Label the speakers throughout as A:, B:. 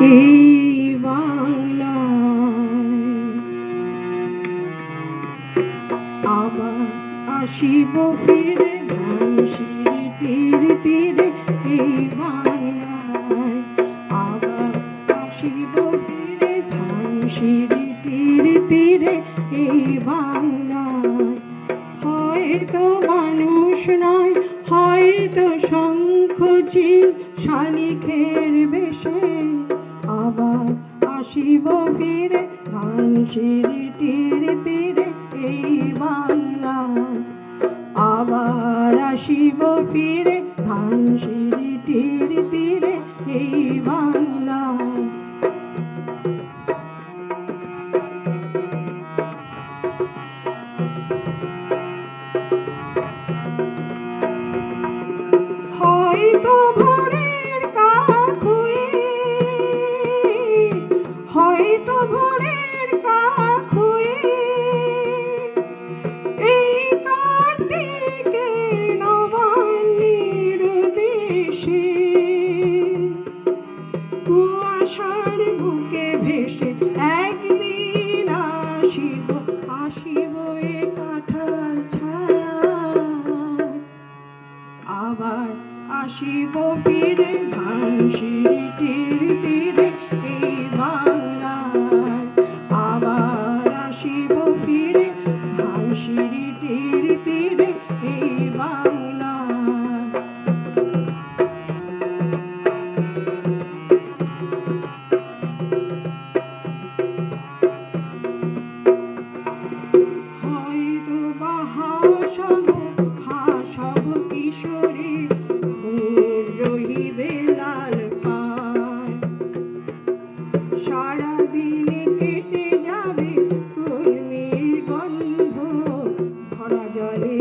A: এই বাংলায় আবার আসিব ফিরে এই বাংলায়। আবার আসিব ফিরে এই বাংলায়। হয়তো মানুষ নয়, হয়তো শঙ্খ চিল শালিখের বেশে আবার আসিব ফিরে ধানসিঁড়ি তীরে তীরে এই বাংলা। আবার আসিব ফিরে ধানসিঁড়ি তীরে তীরে এই বাংলায় কুয়াশার বুকে ভেসে একদিন আসিব আসিব এ কাঁঠাল ছায়া। আবার আসিব ফিরে ধানসিঁড়ি তীরে আবার আসিব ফিরে ধানসিঁড়ি তীরে এই বাংলায়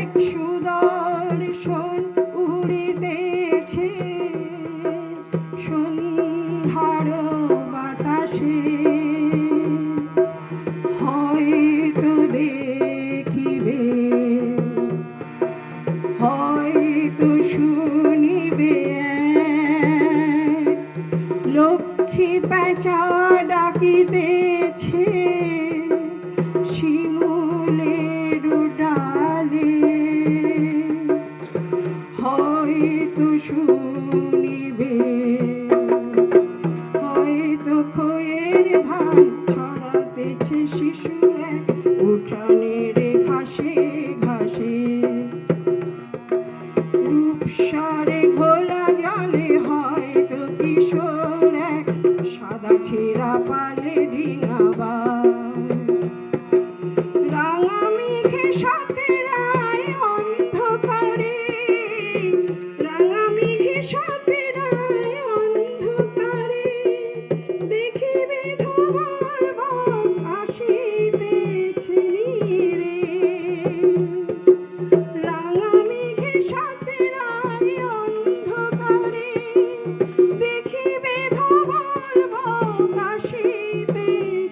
A: এক সুদর্শন উড়িতেছে। সন্ধ্যার বাতাসে হয়তো দেখিবে হয়তো শুনিবে লক্ষ্মী পেঁচা ডাকিতেছে। শুনিবে। হয়তো খয়ের ধান ছড়াতেছে শিশু এক উঠানের ঘাসে ঘাসে। রূপসারে ঘোলা জলে হয়তো কিশোর এক সাদা ছেঁড়া পালে ডিঙাবার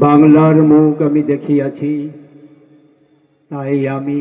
B: বাংলার মুখ আমি দেখিয়াছি তাই আমি